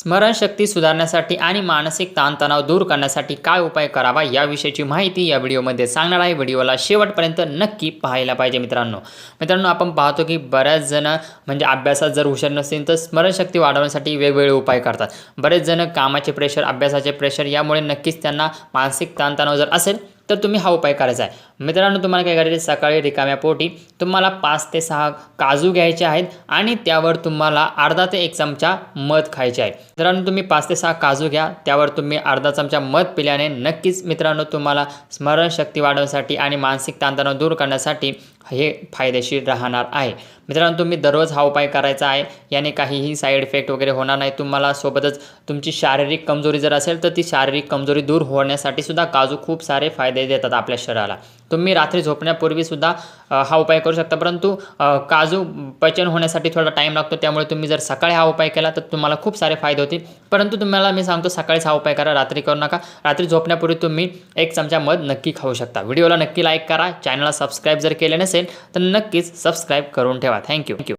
स्मरणशक्ती सुधारण्यासाठी आणि मानसिक ताणतणाव दूर करण्यासाठी काय उपाय करावा याविषयीची माहिती या व्हिडिओमध्ये सांगणार आहे. व्हिडिओला शेवटपर्यंत नक्की पाहायला पाहिजे मित्रांनो. मित्रांनो आपण पाहतो की बऱ्याच जण म्हणजे अभ्यासात जर हुशार नसतील तर स्मरणशक्ती वाढवण्यासाठी वेगवेगळे उपाय करतात. बरेच जण कामाचे प्रेशर अभ्यासाचे प्रेशर यामुळे नक्कीच त्यांना मानसिक ताणतणाव जर असेल तर तुम्ही हा उपाय करायचा आहे. मित्रांनो तुम्हाला काय करायचे सकाळी रिकाम्या पोटी तुम्हाला पाच ते सहा काजू घ्यायचे आहेत आणि त्यावर तुम्हाला अर्धा ते एक चमचा मध खायचे आहे. मित्रांनो तुम्ही पाच ते सहा काजू घ्या. त्यावर तुम्ही अर्धा चमचा मध पिल्याने नक्कीच मित्रांनो तुम्हाला स्मरणशक्ती वाढवण्यासाठी आणि मानसिक ताणतणाव दूर करण्यासाठी हे फायदेशीर राहणार आहे. मित्रांनो तुम्ही दररोज हा उपाय करायचा आहे. याने काहीही साईड इफेक्ट वगैरे होणार नाही. तुम्हाला सोबतच तुमची शारीरिक कमजोरी जर असेल तर ती शारीरिक कमजोरी दूर होण्यासाठी सुद्धा काजू खूप सारे फायदे देतात आपल्या शरीराला. तुम्ही रात्री झोपण्यापूर्वी सुद्धा हा उपाय करू शकता. परंतु काजू पचन होण्यासाठी थोडा टाईम लागतो. त्यामुळे तुम्ही जर सकाळी हा उपाय केला तर तुम्हाला खूप सारे फायदे होतील. परंतु तुम्हाला मी सांगतो सकाळीच हा उपाय करा रात्री करू नका. रात्री झोपण्यापूर्वी तुम्ही एक चमचा मध नक्की खाऊ शकता. व्हिडिओला नक्की लाईक करा. चॅनलला सबस्क्राईब जर केले नसेल तर नक्कीच सबस्क्राईब करून ठेवा. Thank you thank you